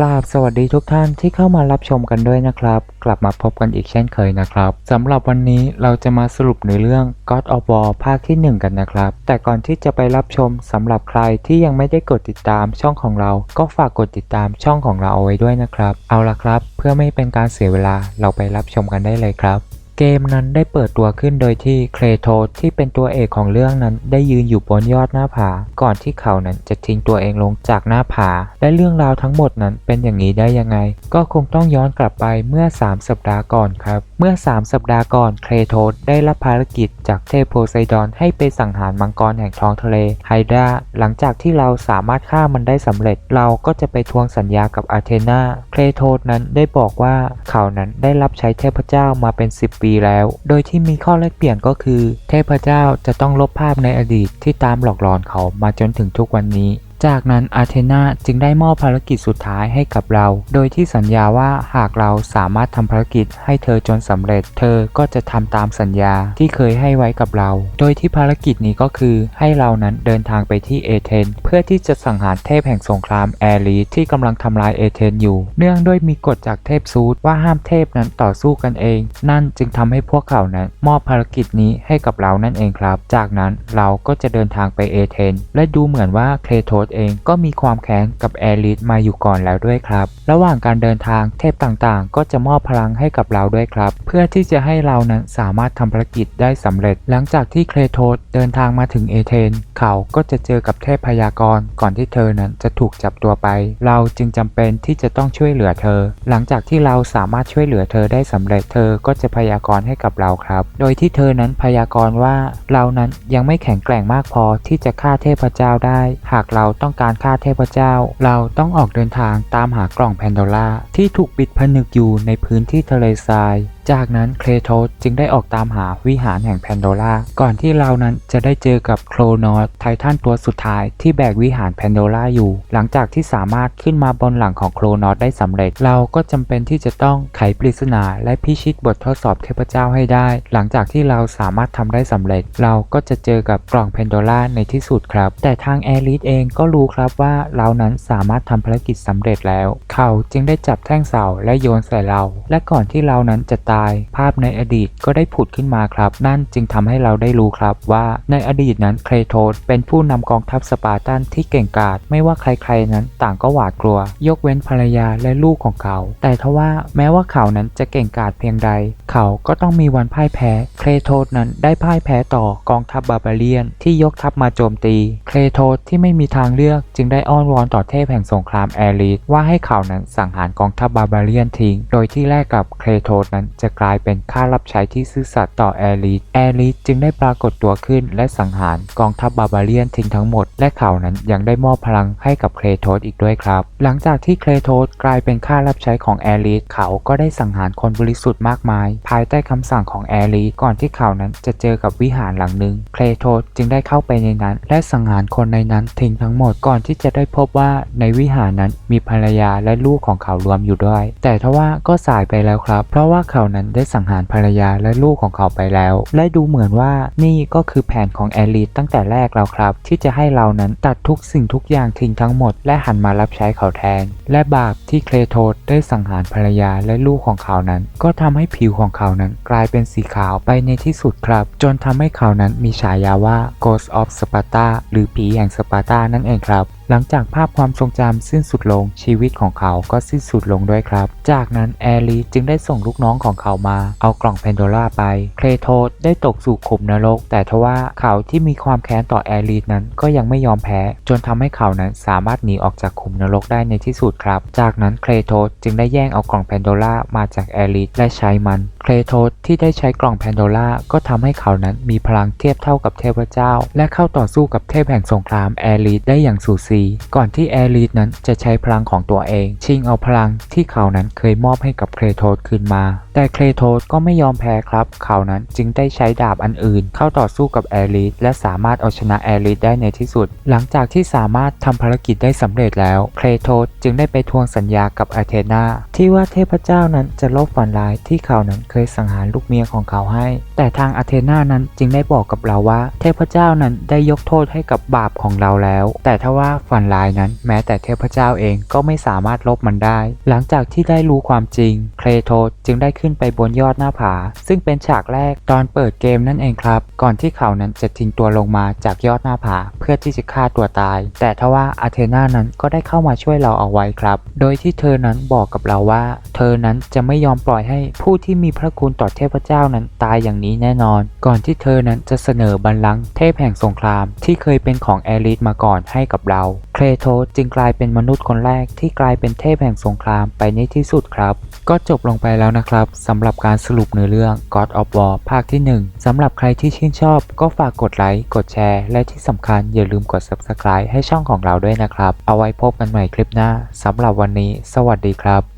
กราบสวัสดีทุกท่านที่เข้ามารับชมกันด้วยนะครับ กลับมาพบกันอีกเช่นเคยนะครับสำหรับวันนี้เราจะมาสรุปในเรื่อง God of War ภาคที่ 1 กันนะครับ แต่ก่อนที่จะไปรับชมสำหรับใครที่ยังไม่ได้กดติดตามช่องของเรา ก็ฝากกดติดตามช่องของเราเอาไว้ด้วยนะครับ เอาละครับ เพื่อไม่เป็นการเสียเวลาเราไปรับชมกันได้เลยครับ เกมนั้นได้เปิดตัวขึ้นโดยที่เคลโทสที่เป็นตัวเอกของเรื่องนั้นได้ยืนอยู่บนยอดหน้าผา ก่อนที่เขานั้นจะทิ้งตัวเองลงจากหน้าผา และเรื่องราวทั้งหมดนั้นเป็นอย่างนี้ได้ยังไง ก็คงต้องย้อนกลับไปเมื่อ 3 สัปดาห์ก่อนครับ เมื่อ 3 สัปดาห์ก่อนเคลโทสได้รับภารกิจจากเทพโพไซดอนให้ไปสังหารมังกรแห่งท้องทะเลไฮดราหลังจากที่เราสามารถฆ่ามันได้สำเร็จ เราก็จะไปทวงสัญญากับอาเทนาเคลโทสนั้นได้บอกว่าเขานั้นได้รับใช้เทพเจ้ามาเป็น 10ปีแล้ว โดยที่มีข้อแลกเปลี่ยนก็คือ เทพเจ้าจะต้องลบภาพในอดีตที่ตามหลอกหลอนเขามาจนถึงทุกวันนี้ จากนั้นอาเทนาจึงได้มอบภารกิจสุดท้ายให้กับเรา โดยที่สัญญาว่าหากเราสามารถทำภารกิจให้เธอจนสำเร็จ เธอก็จะทำตามสัญญาที่เคยให้ไว้กับเรา โดยที่ภารกิจนี้ก็คือให้เรานั้นเดินทางไปที่เอเธนเพื่อที่จะสังหารเทพแห่งสงครามแอรีที่กำลังทำลายเอเธนอยู่ เนื่องด้วยมีกฎจากเทพซูดว่าห้ามเทพนั้นต่อสู้กันเอง นั่นจึงทำให้พวกเขานั้นมอบภารกิจนี้ให้กับเรานั่นเองครับ จากนั้นเราก็จะเดินทางไปเอเธนและดูเหมือนว่าเคลโทสเองก็มีความแค้นกับแอริสมาอยู่ก่อนแล้วด้วยครับ ระหว่างการเดินทางเทพต่างๆ ก็จะมอบพลังให้กับเราด้วยครับ เพื่อที่จะให้เรานั้นสามารถทำภารกิจได้สำเร็จ หลังจากที่เคลโทสเดินทางมาถึงเอเธนเขาก็จะเจอกับเทพพยากรก่อนที่เธอนั้นจะถูกจับตัวไป เราจึงจำเป็นที่จะต้องช่วยเหลือเธอ หลังจากที่เราสามารถช่วยเหลือเธอได้สำเร็จเธอก็จะพยากรณ์ให้กับเราครับ โดยที่เธอนั้นพยากรณ์ว่าเรานั้นยังไม่แข็งแกร่งมากพอที่จะฆ่าเทพเจ้าได้ หากเราต้องการฆ่าเทพเจ้า เราต้องออกเดินทางตามหากล่องแพนโดล่าที่ถูกปิดผนึกอยู่ในพื้นที่ทะเลทราย จากนั้นเคลโทสจึงได้ออกตามหาวิหารแห่งแพนโดล่าก่อนที่เรานั้นจะได้เจอกับโครนอสไททันตัวสุดท้ายที่แบกวิหารแพนโดล่าอยู่ หลังจากที่สามารถขึ้นมาบนหลังของโครนอสได้สำเร็จ เราก็จำเป็นที่จะต้องไขปริศนาและพิชิตบททดสอบเทพเจ้าให้ได้ หลังจากที่เราสามารถทำได้สำเร็จ เราก็จะเจอกับกล่องแพนโดล่าในที่สุดครับ แต่ทางแอริสเองก็รู้ครับว่าเรานั้นสามารถทำภารกิจสำเร็จแล้ว เขาจึงได้จับแท่งเสาและโยนใส่เรา และก่อนที่เรานั้นจะตายภาพในอดีตก็ได้ผุดขึ้นมาครับ นั่นจึงทำให้เราได้รู้ครับว่าในอดีตนั้นเคลโทสเป็นผู้นำกองทัพสปาร์ตันที่เก่งกาจไม่ว่าใครๆนั้นต่างก็หวาดกลัว ยกเว้นภรรยาและลูกของเขา แต่ทว่าแม้ว่าเขานั้นจะเก่งกาจเพียงใด เขาก็ต้องมีวันพ่ายแพ้ เคลโทสนั้นได้พ่ายแพ้ต่อกองทัพบาบาเลียน ที่ยกทัพมาโจมตี เคลโทสที่ไม่มีทางเลือกจึงได้อ้อนวอนต่อเทพแห่งสงครามแอริสว่าให้เขานั้นสังหารกองทัพบาบาเลียนทิ้ง โดยที่แลกกับเคลโทสนั้นจะกลายเป็นข้ารับใช้ที่ซื่อสัตย์ต่อแอริสแอริสจึงได้ปรากฏตัวขึ้นและสังหารกองทัพบาบาเลียนทิ้งทั้งหมด และเขานั้นยังได้มอบพลังให้กับเคลโทสอีกด้วยครับ หลังจากที่เคลโทสกลายเป็นข้ารับใช้ของแอริสเขาก็ได้สังหารคนบริสุทธิ์มากมาย ภายใต้คำสั่งของแอริสก่อนที่เขานั้นจะเจอกับวิหารหลังหนึ่งเคลโทสจึงได้เข้าไปในนั้น และสังหารคนในนั้นทิ้งทั้งหมดก่อนที่จะได้พบว่าในวิหารนั้นมีภรรยาและลูกของเขารวมอยู่ด้วย แต่ทว่าก็สายไปแล้วครับ เพราะว่าเขานั้นได้สังหารภรรยาและลูกของเขาไปแล้ว และดูเหมือนว่านี่ก็คือแผนของแอริสตั้งแต่แรกแล้วครับ ที่จะให้เรานั้นตัดทุกสิ่งทุกอย่างทิ้งทั้งหมด และหันมารับใช้เขาแทน และบาปที่เคลโทสได้สังหารภรรยาและลูกของเขานั้น ก็ทำให้ผิวของเขานั้นกลายเป็นสีขาวไปในที่สุดครับ จนทำให้เขานั้นมีฉายาว่า Ghost of Sparta หรือผีแห่งสปาร์ตานั่นเองครับ หลังจากภาพความทรงจำสิ้นสุดลงชีวิตของเขาก็สิ้นสุดลงด้วยครับ จากนั้นแอรีจึงได้ส่งลูกน้องของเขามา เอากล่องแพนโดล่าไป เคลโทสได้ตกสู่ขุมนรก แต่ทว่าเขาที่มีความแค้นต่อแอรีนั้นก็ยังไม่ยอมแพ้ จนทำให้เขานั้นสามารถหนีออกจากขุมนรกได้ในที่สุดครับ จากนั้นเคลโทสจึงได้แย่งเอากล่องแพนโดล่ามาจากแอรีและใช้มันเคลโทสที่ได้ใช้กล่องแพนโดล่าก็ทำให้เขานั้นมีพลังเทียบเท่ากับเทพเจ้า และเข้าต่อสู้กับเทพแห่งสงครามแอรีได้อย่างสูสีก่อนที่แอรีสนั้นจะใช้พลังของตัวเอง ชิงเอาพลังที่เขานั้นเคยมอบให้กับเคลโทสคืนมา แต่เคลโทสก็ไม่ยอมแพ้ครับ เขานั้นจึงได้ใช้ดาบอันอื่น เข้าต่อสู้กับแอรีสและสามารถเอาชนะแอรีสได้ในที่สุด หลังจากที่สามารถทำภารกิจได้สำเร็จแล้วเคลโทสจึงได้ไปทวงสัญญากับอาเทนาที่ว่าเทพเจ้านั้นจะลบฝันร้ายที่เขานั้นเคยสังหารลูกเมียของเขาให้ แต่ทางอาเทนานั้นจึงได้บอกกับเราว่า เทพเจ้านั้นได้ยกโทษให้กับบาปของเราแล้ว แต่ทว่าฝันร้ายนั้นแม้แต่เทพเจ้าเองก็ไม่สามารถลบมันได้ หลังจากที่ได้รู้ความจริง เคลโทจึงได้ขึ้นไปบนยอดหน้าผา ซึ่งเป็นฉากแรกตอนเปิดเกมนั่นเองครับ ก่อนที่เขานั้นจะทิ้งตัวลงมาจากยอดหน้าผา เพื่อที่จะฆ่าตัวตาย แต่ทว่าอาเทนานั้นก็ได้เข้ามาช่วยเราเอาไว้ครับ โดยที่เธอนั้นบอกกับเราว่า เธอนั้นจะไม่ยอมปล่อยให้ผู้ที่มีพระคุณต่อเทพเจ้านั้นตายอย่างนี้แน่นอน ก่อนที่เธอนั้นจะเสนอบัลลังก์เทพแห่งสงคราม ที่เคยเป็นของแอริสมาก่อนให้กับเราเคลโทสจึงกลายเป็นมนุษย์คนแรกที่กลายเป็นเทพแห่งสงครามไปในที่สุดครับ ก็จบลงไปแล้วนะครับสำหรับการสรุปเนื้อเรื่อง God of War ภาคที่ 1สำหรับใครที่ชื่นชอบ ก็ฝากกดไลค์กดแชร์ และที่สำคัญอย่าลืมกด Subscribe ให้ช่องของเราด้วยนะครับ เอาไว้พบกันใหม่คลิปหน้าสำหรับวันนี้ สวัสดีครับ